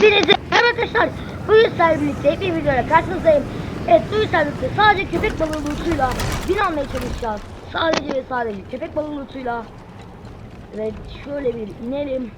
Hepinize merhaba arkadaşlar. Bugün sizlerle birlikte bir videoyla karşınızdayım. Evet bugün sizlerle birlikte sadece köpek balığı lootuyla bin almaya çalışacağız. Sadece ve sadece köpek balığı lootuyla. Evet şöyle bir inelim.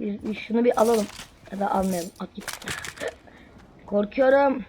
Biz, biz şunu bir alalım. Ya da almayalım. At git. Korkuyorum.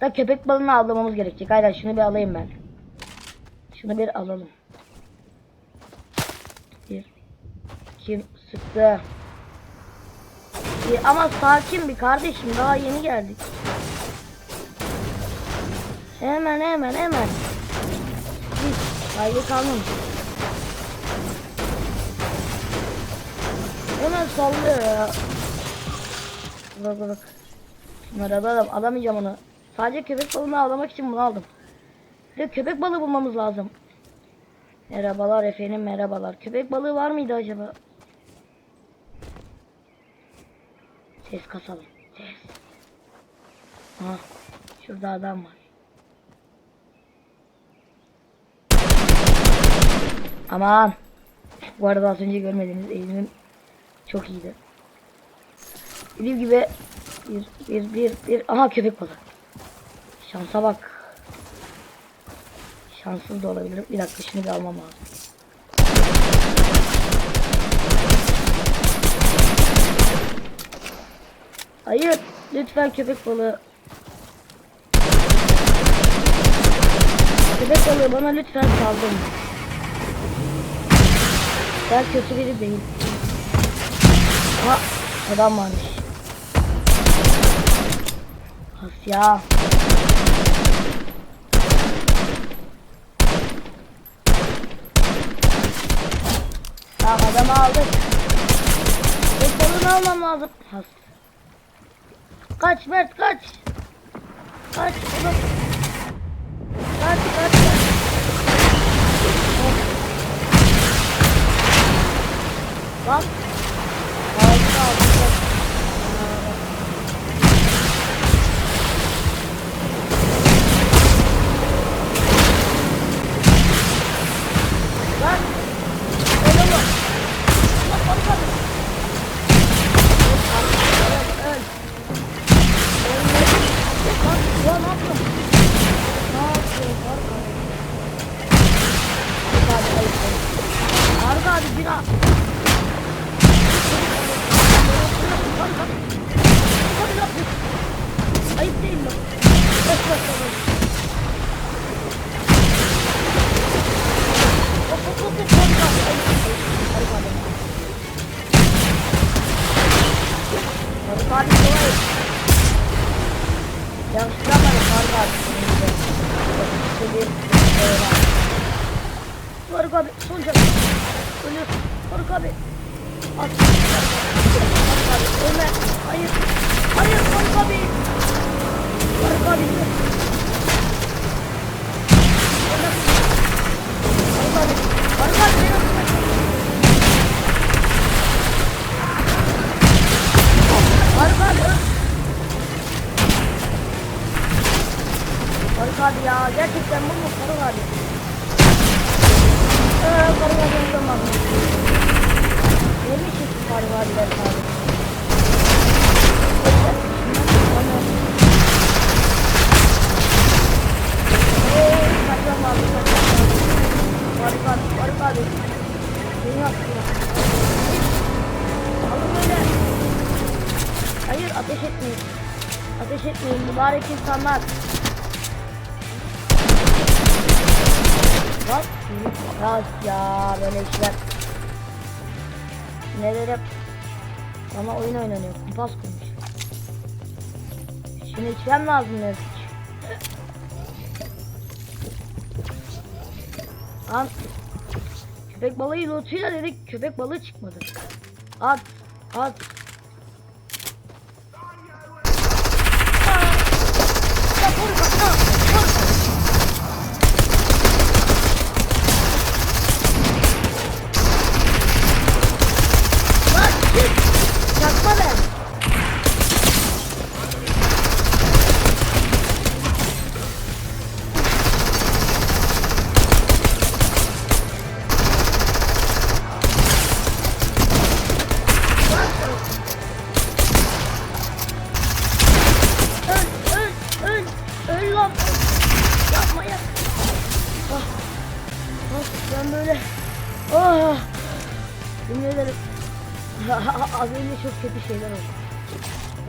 Da köpek balığını avlamamız gerekecek. Hayır şunu bir alayım ben. Şunu bir alalım. Bir. Kim sıktı? Bir, ama sakin bir kardeşim. Daha yeni geldik. Hemen hemen hemen. Hiç kaygı kalmamış. Hemen sallıyor ya. Bak bak. Şunları alalım. Alamayacağım onu. Sadece köpek balığını avlamak için bunu aldım. De köpek balığı bulmamız lazım. Merhabalar efendim merhabalar. Köpek balığı var mıydı acaba? Ses kasalım. Ses. Ha, şurada adam var. Aman. Bu arada az önce görmediğiniz eğimim çok iyiydi. Dediğim gibi bir bir bir bir aha köpek balığı. Şansa bak. Şanssız da olabilirim. Bir dakika bir almam lazım. Hayır. Lütfen köpek balığı. Köpek balığı bana lütfen saldırma. Ben kötü biri değil. Ha, adam varmış. Asya. Tamam adamı aldık. Bekalını almam lazım. Has. Kaç Mert kaç. Kaç oğlum. Kaç kaç kaç. Bak. Harika harika. Faruk abi son can. Ölüyorsun. Faruk abi. At. Faruk abi ölme. Hayır. Hayır Faruk abi. Faruk abi. Ölme. Faruk abi. Faruk abi. Faruk abi. Faruk abi ya gerçekten bu mu Faruk abi? Faruk abi Faruk abi. Beni yaptı. Alın böyle. Hayır ateş etmeyin. Ateş etmeyin mübarek insanlar. Bak. Ya, ya böyle işler. Neler yap. Ama oyun oynanıyor. Kumpas kurmuş. Şimdi içmem lazım ne Lan köpek balığı lootuyla dedik köpek balığı çıkmadı. At at. yapma. Yapma. Ah. Ah, ben böyle. Ah. Yemin. Az önce çok kötü şeyler oldu.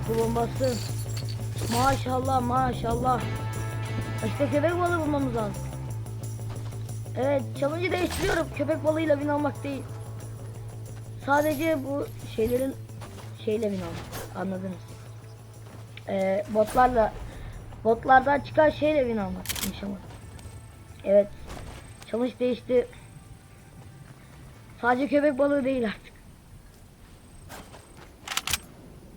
Bu bombası. Maşallah maşallah. İşte köpek balığı bulmamız lazım. Evet challenge'ı değiştiriyorum. Köpek balığıyla bin almak değil. Sadece bu şeylerin şeyle bin almak. Anladınız. Ee, botlarla botlardan çıkan şeyle bin almak. İnşallah. Evet. Challenge değişti. Sadece köpek balığı değil artık.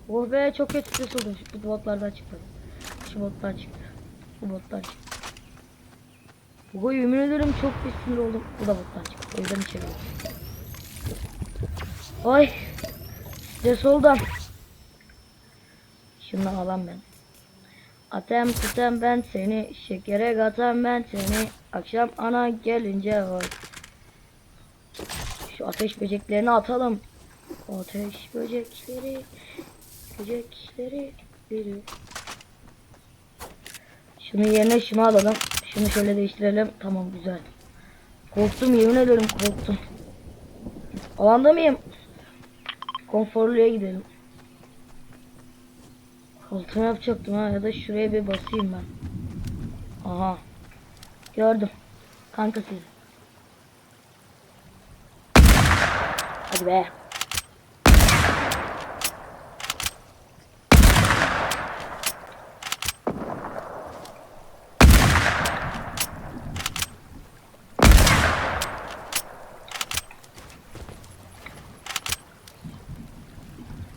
Oh be çok kötü ses oldu. Bu botlardan çıktı. Şu botlar çıktı. Bu botlar çıktı. Bu yemin ederim çok bir sinir oldum. Bu da botlar çıktı. O yüzden içeri. Ay. Stres oldum. Şunu alan ben. Atem tutem ben seni, şekere katan ben seni. Akşam ana gelince oy. Şu ateş böceklerini atalım. Ateş böcekleri, böcekleri biri. Şunu yerine şunu alalım. Şunu şöyle değiştirelim. Tamam güzel. Korktum yemin ederim korktum. Alanda mıyım? Konforluya gidelim. Koltuğumu yapacaktım ha ya da şuraya bir basayım ben. Aha. Gördüm. Kanka sizi. Hadi be.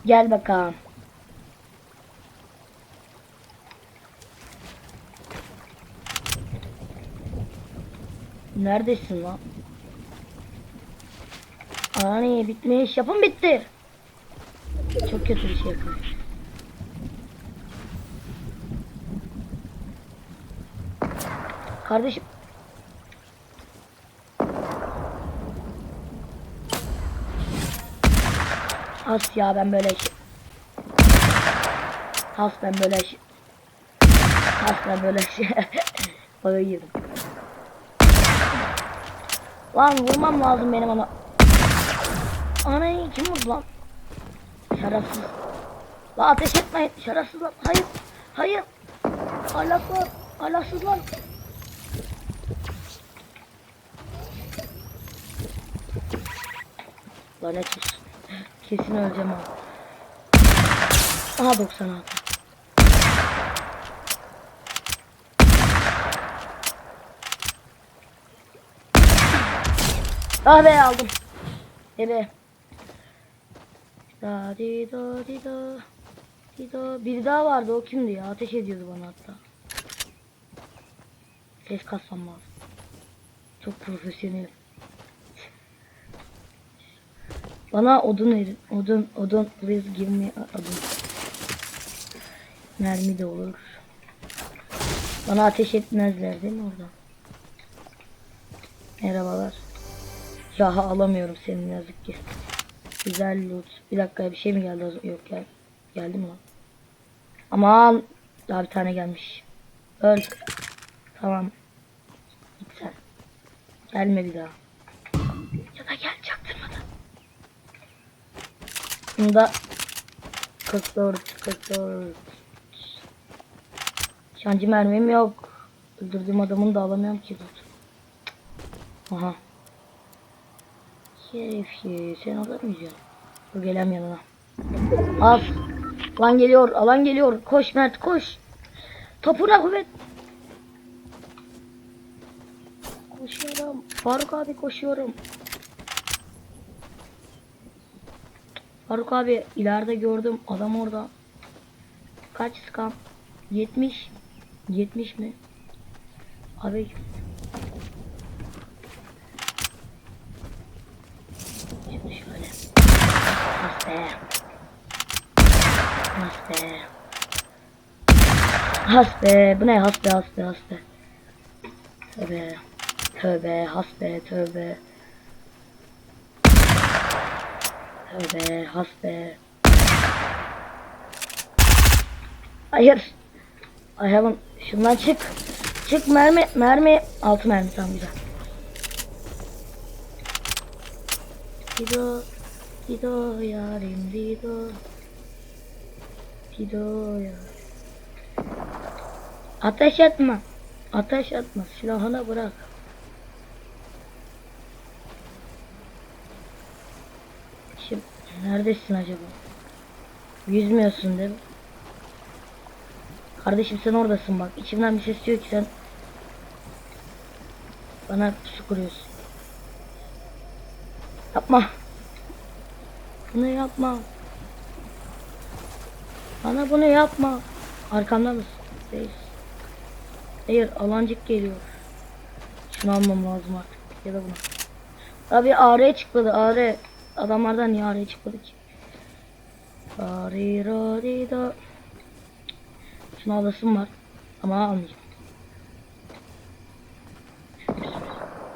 Gel bakalım. Neredesin lan? Ani bitmiş. Yapım bitti. Çok kötü bir şey yapıyorum. Kardeşim. As ya ben böyle şey. As ben böyle şey. As ben böyle şey. Baga girdim. Lan vurmam lazım benim ama. Anayı kim vurdu lan? Şerefsiz. La ateş etmeyin. Şerefsiz lan. Hayır. Hayır. Ahlaklar. Ahlaksız lan. Lanet olsun. Kesin öleceğim ha. Aha 96. Ah be aldım. Ebe. Da di da di da. Di da. Bir daha vardı o kimdi ya? Ateş ediyordu bana hatta. Ses kasmam lazım. Çok profesyonel. Bana odun verin. Odun, odun. Please give me odun. Mermi de olur. Bana ateş etmezler değil mi orada? Merhabalar. Ya alamıyorum senin yazık ki. Güzel loot. Bir dakika bir şey mi geldi? Yok gel. Geldi mi lan? Aman. Daha bir tane gelmiş. Öl. Tamam. Git sen. Gelme bir daha. Ya da gel çaktırmadan. Bunda 44 44 Şancı mermim yok. Öldürdüğüm adamın da alamıyorum ki loot. Aha. Şerefsiz sen alır mıydın? Dur gelem yanına. Al. Alan geliyor, alan geliyor. Koş Mert koş. Topuna kuvvet. Koşuyorum. Faruk abi koşuyorum. Faruk abi ileride gördüm adam orada. Kaç skam? 70. 70 mi? Abi Şimdi şöyle. Has be. Has be. Has be. Bu ne has be has be has be. Tövbe. Tövbe has be tövbe. Tövbe has be. Hayır. I haven't. Şundan çık. Çık mermi. Mermi. Altı mermi tamam güzel. Dido, Dido yarim Dido. Dido ya. Ateş etme. Ateş etme. Silahını bırak. Şimdi neredesin acaba? Yüzmüyorsun değil mi? Kardeşim sen oradasın bak. İçimden bir ses diyor ki sen bana su kuruyorsun. Yapma. Bunu yapma. Bana bunu yapma. Arkamda mısın? Değil. Hayır alancık geliyor. Şunu almam lazım artık. Ya da bunu. Abi AR çıkmadı AR. Adamlardan niye AR çıkmadı ki? Arirarida. Şunu alasım var. Ama almayacağım.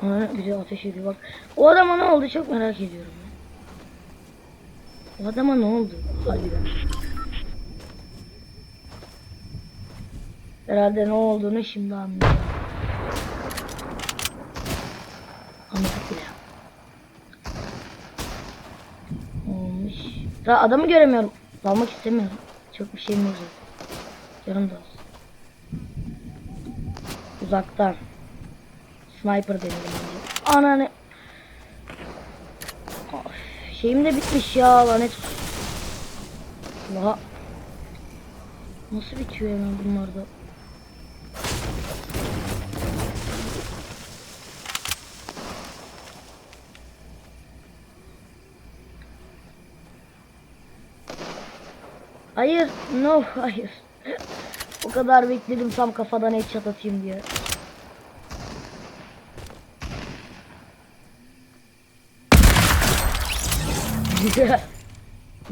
Ha, bize ateş ediyor bak. O adama ne oldu çok merak ediyorum. O adama ne oldu? Harbiden. Herhalde ne olduğunu şimdi anlayacağım. Anladık. Olmuş. Daha adamı göremiyorum. Dalmak istemiyorum. Çok bir şeyim zaten. Canım da olsun. Uzaktan. Sniper denedim önce. Ananı. Şeyim de bitmiş ya lanet. Daha. Nasıl bitiyor hemen bunlarda? Hayır, no, hayır. o kadar bekledim tam kafadan headshot atayım diye.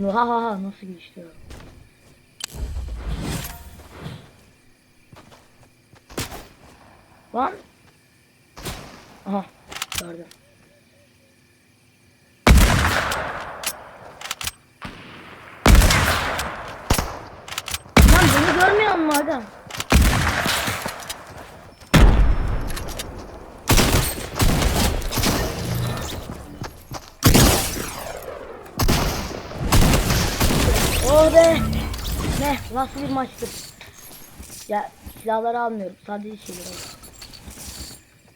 ha ha ha nasıl geçti o? Lan. Aha gördüm. Lan adam? Oh be. Ne? Nasıl bir maçtı? Ya silahları almıyorum. Sadece şeyleri alıyorum.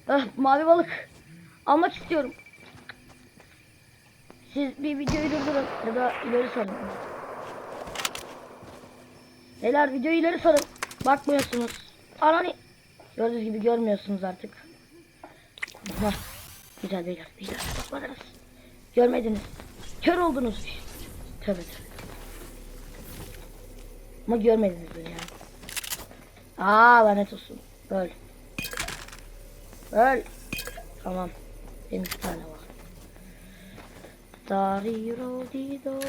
Ah, mavi balık. Almak istiyorum. Siz bir videoyu durdurun ya da ileri sarın. Beyler videoyu ileri sarın. Bakmıyorsunuz. Anani. Gördüğünüz gibi görmüyorsunuz artık. Hah. Güzel beyler. Beyler bakmadınız. Görmediniz. Kör oldunuz. Tövbe tövbe. Ama görmediniz beni yani. Aa lanet olsun. Böyle. Öl. Tamam. Benim iki tane var. Dariro dido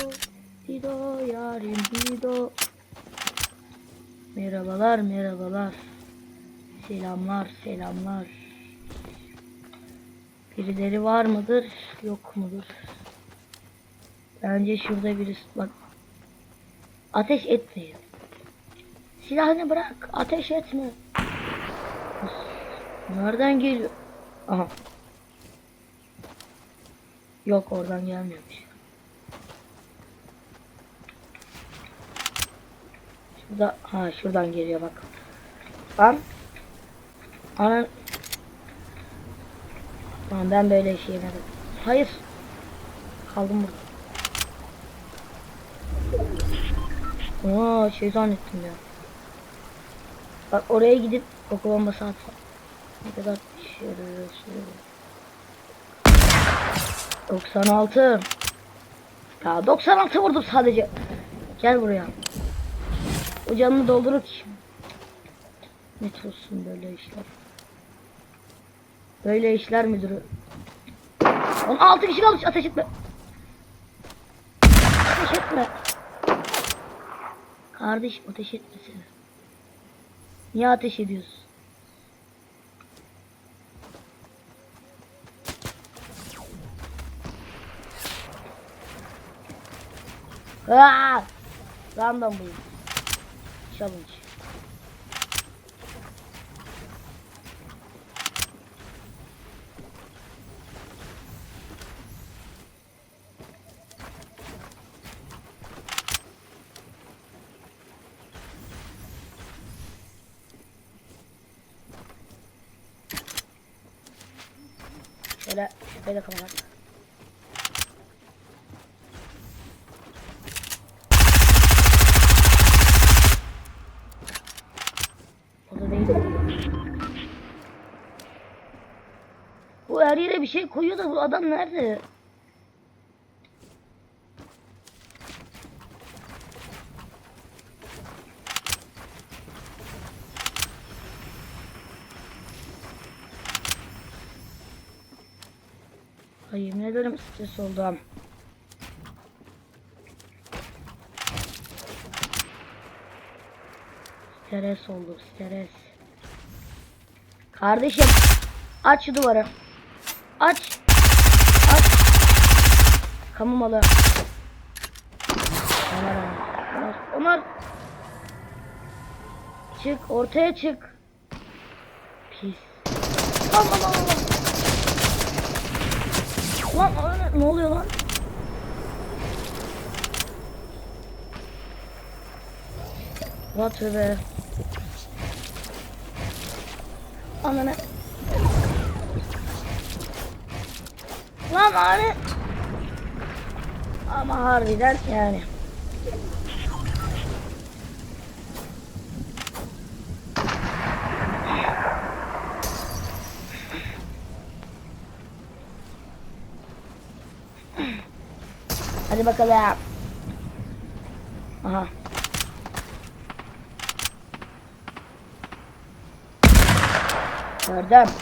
dido yarim dido. Merhabalar merhabalar. Selamlar selamlar. Birileri var mıdır yok mudur? Bence şurada birisi bak. Ateş etmeyin. Silahını bırak. Ateş etme. Nereden geliyor? Aha. Yok oradan gelmiyormuş. Şurada ha şuradan geliyor bak. Lan. Anan. Tamam ben böyle şey yemedim. Hayır. Kaldım burada. Aa şey zannettim ya. Bak oraya gidip koku bombası atsam. Ne kadar şerefsiz. 96. Ya 96 vurdum sadece. Gel buraya. O canını doldurur ki. Ne olsun böyle işler. Böyle işler müdürü. 16 kişi kalmış ateş etme. Ateş etme. Kardeşim ateş etmesene. Niye ateş ediyorsun? Aa! Random bu challenge. Şöyle şüpheyle kapatalım. Bir şey koyuyor da bu adam nerede? Ay yemin ederim stres oldum. Stres oldu stres. Kardeşim aç şu duvarı. Aç. Aç. Kamu malı. Ömer Ömer. Ömer. Çık ortaya çık. Pis. Lan lan lan lan. Lan ne oluyor lan? What be. Ananı. Lan abi. Ama harbiden yani. Hadi bakalım. Aha. Gördüm.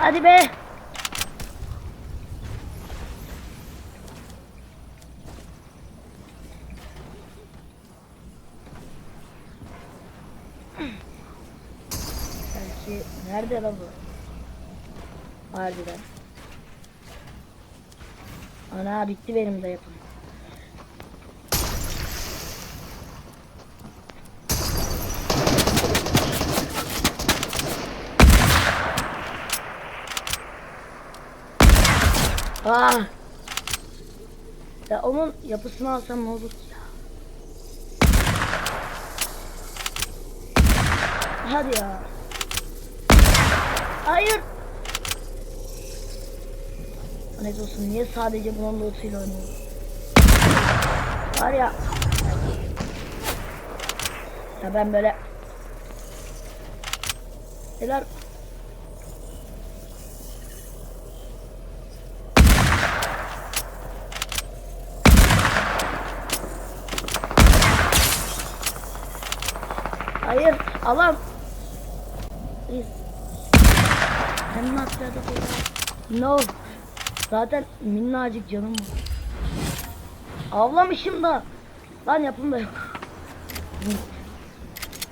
Hadi be. Nerede lan bu? Harbiden. Ana bitti benim de yapım. Ah. Ya onun yapısını alsam ne olur ya? Hadi ya. Hayır. Lanet olsun niye sadece bunun lootuyla oynuyorum? Var ya. Ya ben böyle Neler Hayır alam Please Kendimi atladı No Zaten minnacık canım var. Avlamışım da. Lan yapım da yok.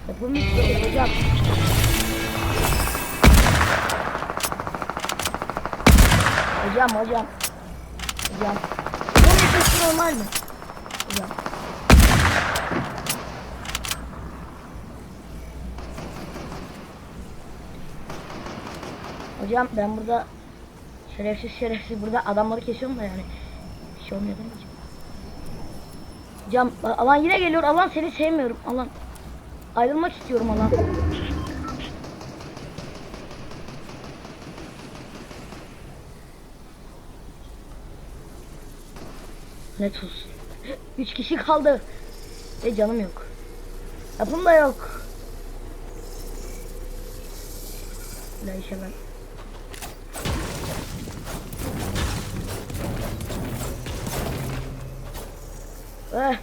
Yapım yok hocam Hocam hocam. Hocam. Bu nefes normal mi? Hocam Hocam ben burada şerefsiz şerefsiz burada adamları kesiyorum da yani. Bir şey olmuyor değil mi hocam? Alan yine geliyor. Alan seni sevmiyorum. Alan. Ayrılmak istiyorum alan. Ne tuz. Üç kişi kaldı. Ve canım yok. Yapım da yok. Ne işe ben. Eh.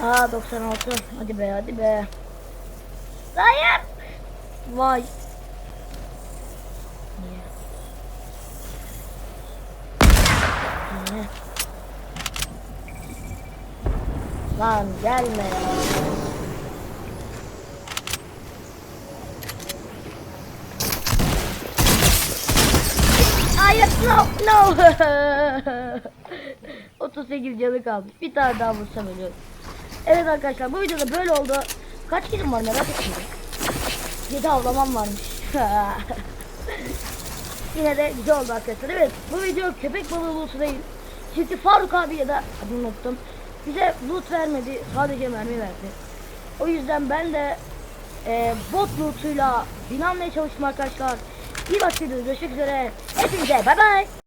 Aa 96. Hadi be hadi be. Hayır. Vay. Lan gelme ya. Hayır no no. 38 canı kalmış. Bir tane daha vursam ölüyorum. Evet arkadaşlar bu videoda böyle oldu. Kaç kilim var merak ettim. 7 avlamam varmış. Yine de güzel oldu arkadaşlar. Evet bu video köpek balığı ulusu değil. Çünkü Faruk abi ya da adını unuttum. Bize loot vermedi. Sadece mermi verdi. O yüzden ben de e, bot lootuyla bin almaya çalıştım arkadaşlar. Başka videoda görüşmek üzere. Hepinize bay bay.